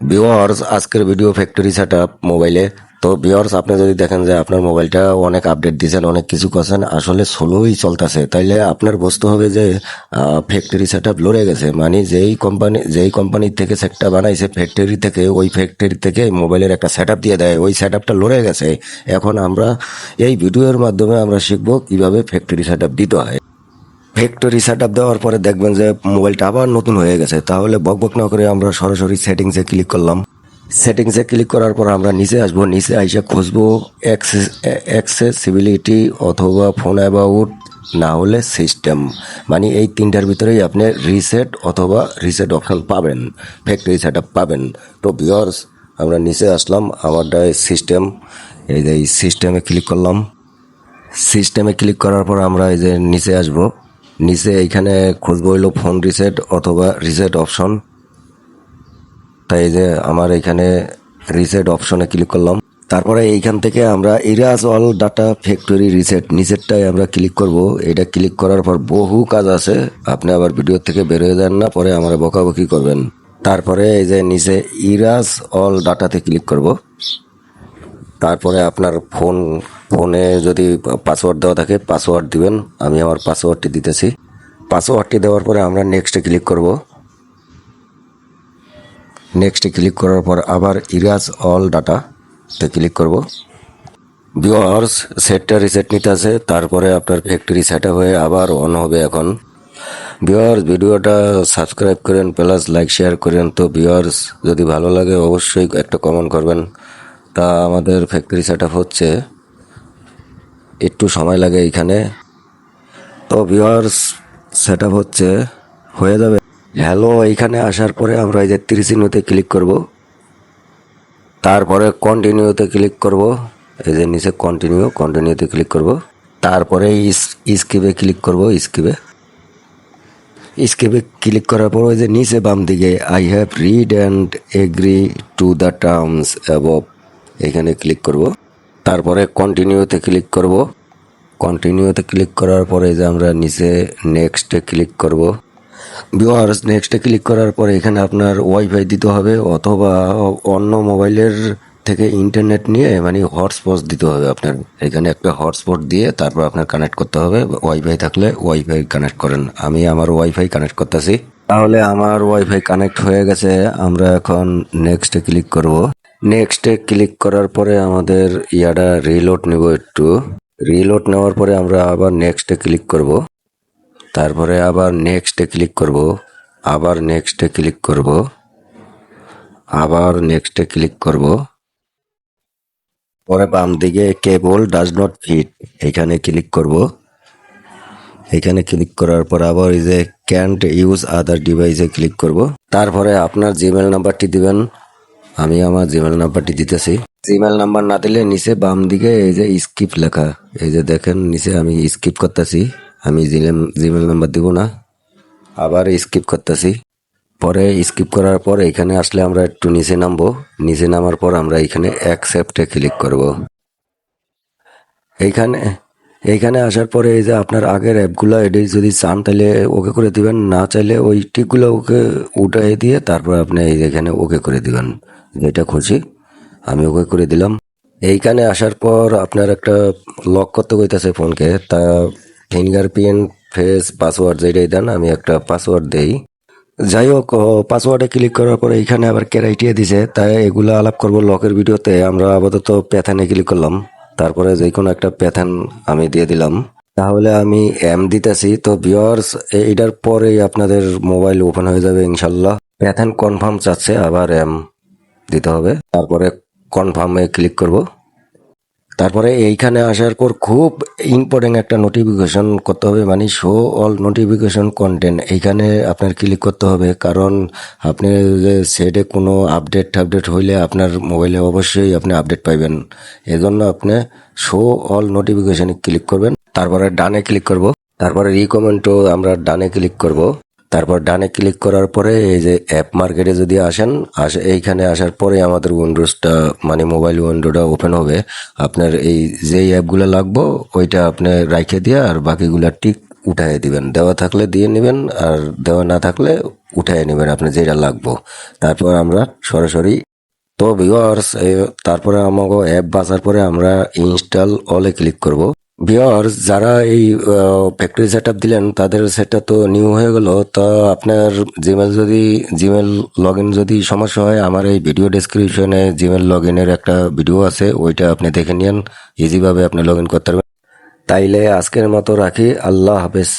Viewers আজকের video factory set up মোবাইলে তো ভিওয়ার্স আপনি যদি দেখেন যে আপনার মোবাইলটা অনেক আপডেট দিয়েছেন, অনেক কিছু করছেন, আসলে স্লোই চলতেছে। তাইলে আপনার বুঝতে হবে যে ফ্যাক্টরি সেট আপ লড়ে গেছে। মানে যেই কোম্পানি যেই কোম্পানির থেকে সেটটা বানাইছে ফ্যাক্টরি থেকে, ওই ফ্যাক্টরি থেকে মোবাইলের একটা সেট দিয়ে দেয়। ওই সেট আপটা লড়ে গেছে। এখন আমরা এই ভিডিওর মাধ্যমে আমরা শিখব কীভাবে ফ্যাক্টরি সেট আপ দিতে হয়। ফ্যাক্টরি সেট আপ দেওয়ার পরে দেখবেন যে মোবাইলটা আবার নতুন হয়ে গেছে। তাহলে বকবক না করে আমরা সরাসরি সেটিংসে ক্লিক করলাম। সেটিংসে ক্লিক করার পর আমরা নিচে আসব। নিচে আইসা খুঁজবো অ্যাক্সেসিবিলিটি অথবা ফোন অ্যাবাউট না হলে সিস্টেম মানে এই তিনটার ভিতরেই আপনি রিসেট অথবা রিসেট অপশন পাবেন। ফ্যাক্টরি সেট পাবেন। তো ভিওর্স আমরা নিচে আসলাম। আমারটা সিস্টেম এই যে সিস্টেমে ক্লিক করলাম। সিস্টেমে ক্লিক করার পর আমরা এই যে নিচে আসব। নিচে এইখানে খুঁজবো হইল ফোন রিসেট অথবা রিসেট অপশন তাই যে আমার এখানে রিসেট অপশনে ক্লিক করলাম। তারপরে এইখান থেকে আমরা erase all data factory reset নিচেরটাই আমরা ক্লিক করব। এটা ক্লিক করার পর বহু কাজ আছে। আপনি আবার ভিডিও থেকে বের হয়ে যান না, পরে আমার বকাবকি করবেন। তারপরে এই যে নিচে ইরাজ অল ডাটাতে ক্লিক করব। তারপরে আপনার ফোন, ফোনে যদি পাসওয়ার্ড দেওয়া থাকে পাসওয়ার্ড দিবেন। আমি আমার পাসওয়ার্ডটি দিতেছি। পাসওয়ার্ডটি দেওয়ার পরে আমরা নেক্সটে ক্লিক করব। নেক্সটে ক্লিক করার পর আবার ইরাজ অল ডাটাতে ক্লিক করব। ভিওয়ার্স সেটটা রিসেট নিতে আছে। তারপরে আপনার ফ্যাক্টরি সেট হয়ে আবার অন হবে এখন। ভিওয়ার্স ভিডিওটা সাবস্ক্রাইব করেন প্লাস লাইক শেয়ার করেন। তো ভিওয়ার্স যদি ভালো লাগে, অবশ্যই একটা কমেন্ট করবেন। তা আমাদের ফ্যাক্টরি সেট হচ্ছে। একটু সময় লাগে এইখানে। তো ভিওয়ার্স সেট হচ্ছে, হয়ে যাবে। হ্যালো এইখানে আসার পরে আমরা এই যে ত্রিচিহ্নতে ক্লিক করব। তারপরে কন্টিনিউতে ক্লিক করব। এই যে নিচে কন্টিনিউ কন্টিনিউতে ক্লিক করব। তারপরে স্কিপে ক্লিক করব স্কিপে স্কিপে ক্লিক করার পর ওই যে নিচে বাম দিকে I have read and agree to the terms above এখানে ক্লিক করব। তারপরে কন্টিনিউতে ক্লিক করব। কন্টিনিউতে ক্লিক করার পরে যে আমরা নিচে নেক্সটে ক্লিক করব। ভিউয়ার্স নেক্সটে ক্লিক করার পরে এখানে আপনার ওয়াইফাই দিতে হবে অথবা অন্য মোবাইলের থেকে ইন্টারনেট নিয়ে মানে হটস্পট দিতে হবে আপনার। এখানে একটা হটস্পট দিয়ে তারপর আপনার কানেক্ট করতে হবে। ওয়াইফাই থাকলে ওয়াইফাই কানেক্ট করেন। আমি আমার ওয়াইফাই কানেক্ট করতেছি। তাহলে আমার ওয়াইফাই কানেক্ট হয়ে গেছে। আমরা এখন নেক্সটে ক্লিক করব। নেক্সটে ক্লিক করার পরে আমাদের ইয়াটা রিলোড নেব একটু। রিলোড নেওয়ার পরে আমরা আবার নেক্সটে ক্লিক করব। তারপরে আবার নেক্সটে ক্লিক করব। আবার নেক্সটে ক্লিক করব। আবার নেক্সটে ক্লিক করব। পরে বাম দিকে কেবল ডাজ নট ফিট এখানে ক্লিক করব। এখানে ক্লিক করার পর আবার এই যে ক্যান্ট ইউজ আদার ডিভাইসে ক্লিক করব। তারপরে আপনার জিমেল নাম্বারটি দিবেন। আমি আমার জিমেল নাম্বারটি দিতেছি। জিমেল নাম্বার না দিলে নিচে বাম দিকে এই যে স্কিপ লেখা। এই যে দেখেন, নিচে আমি স্কিপ করতেছি। আমি জিমেল নাম্বার দিব না। আবার স্কিপ করতেছি। পরে স্কিপ করার পর এখানে আসলে আমরা একটু নিচে নামবো। নিচে নামার পর আমরা এখানে অ্যাকসেপ্টে ক্লিক করব। এইখানে এইখানে আসার পরে এই যে আপনার আগের অ্যাপগুলো এটি যদি চান তাহলে ওকে করে দিবেন। না চাইলে ওই টিকগুলো ওকে উঠাই দিয়ে তারপর আপনি এই এখানে ওকে করে দিবেন। যেটা খুঁজি। আমি ওকে করে দিলাম। এইখানে আসার পর আপনার একটা লক করতে কইতেছে ফোনকে তা ফিঙ্গারপ্রিন্ট ফেস পাসওয়ার্ড যেটাই দেন, আমি একটা পাসওয়ার্ড দেই। যাই হোক পাসওয়ার্ডে ক্লিক করার পরে এইখানে আবার ক্যারাইটিয়া দিছে। তাই এগুলো আলাপ করব লকের ভিডিওতে। আমরা আপাতত প্যাথানে ক্লিক করলাম। তারপরে যে কোনো একটা প্যাথান আমি দিয়ে দিলাম। তাহলে আমি এম দিতেছি। তো ভিওয়ার্স এইটার পরেই আপনাদের মোবাইল ওপেন হয়ে যাবে ইনশাল্লাহ। প্যাথান কনফার্ম চাচ্ছে, আবার এম দিতে হবে। তারপরে কনফার্মে ক্লিক করব। তারপরে এইখানে আসার পর খুব ইম্পর্টেন্ট একটা নোটিফিকেশন করতে হবে মানে শো অল নোটিফিকেশন কন্টেন্ট এইখানে আপনার ক্লিক করতে হবে, কারণ আপনি সেটে কোনো আপডেট টাপডেট হইলে আপনার মোবাইলে অবশ্যই আপনি আপডেট পাইবেন। এজন্য আপনি শো অল নোটিফিকেশনে ক্লিক করবেন। তারপরে ডানে ক্লিক করব। তারপরে রিকমেন্টও আমরা ডানে ক্লিক করব। তারপর ডানে ক্লিক করার পরে এই যে অ্যাপ মার্কেটে যদি আসেন, আসে, এইখানে আসার পরে আমাদের উইন্ডোজটা মানে মোবাইল উইন্ডোটা ওপেন হবে। আপনার এই যেই অ্যাপগুলো লাগবো, ওইটা আপনি রাইখে দিয়ে আর বাকিগুলা টিক উঠাই দিবেন। দেওয়া থাকলে দিয়ে নেবেন আর দেওয়া না থাকলে উঠাই নেবেন আপনি যেটা লাগবো। তারপর আমরা সরাসরি, তো ভিওয়ার্স তারপরে আমাকে অ্যাপ বাঁচার পরে আমরা ইনস্টল অলে ক্লিক করব। ভিওয়ার্স যারা এই ফ্যাক্টরি সেট আপ দিলেন, তাদের সেটটা তো নিউ হয়ে গেল। তো আপনার জিমেল যদি জিমেল লগ ইন যদি সমস্যা হয়, আমার এই ভিডিও ডিসক্রিপশনে জিমেল লগ একটা ভিডিও আছে, ওইটা আপনি দেখে নিন ইজিভাবে আপনি লগ ইন করতে পারবেন। তাইলে আজকের মতো রাখি। আল্লাহ হাফেজ।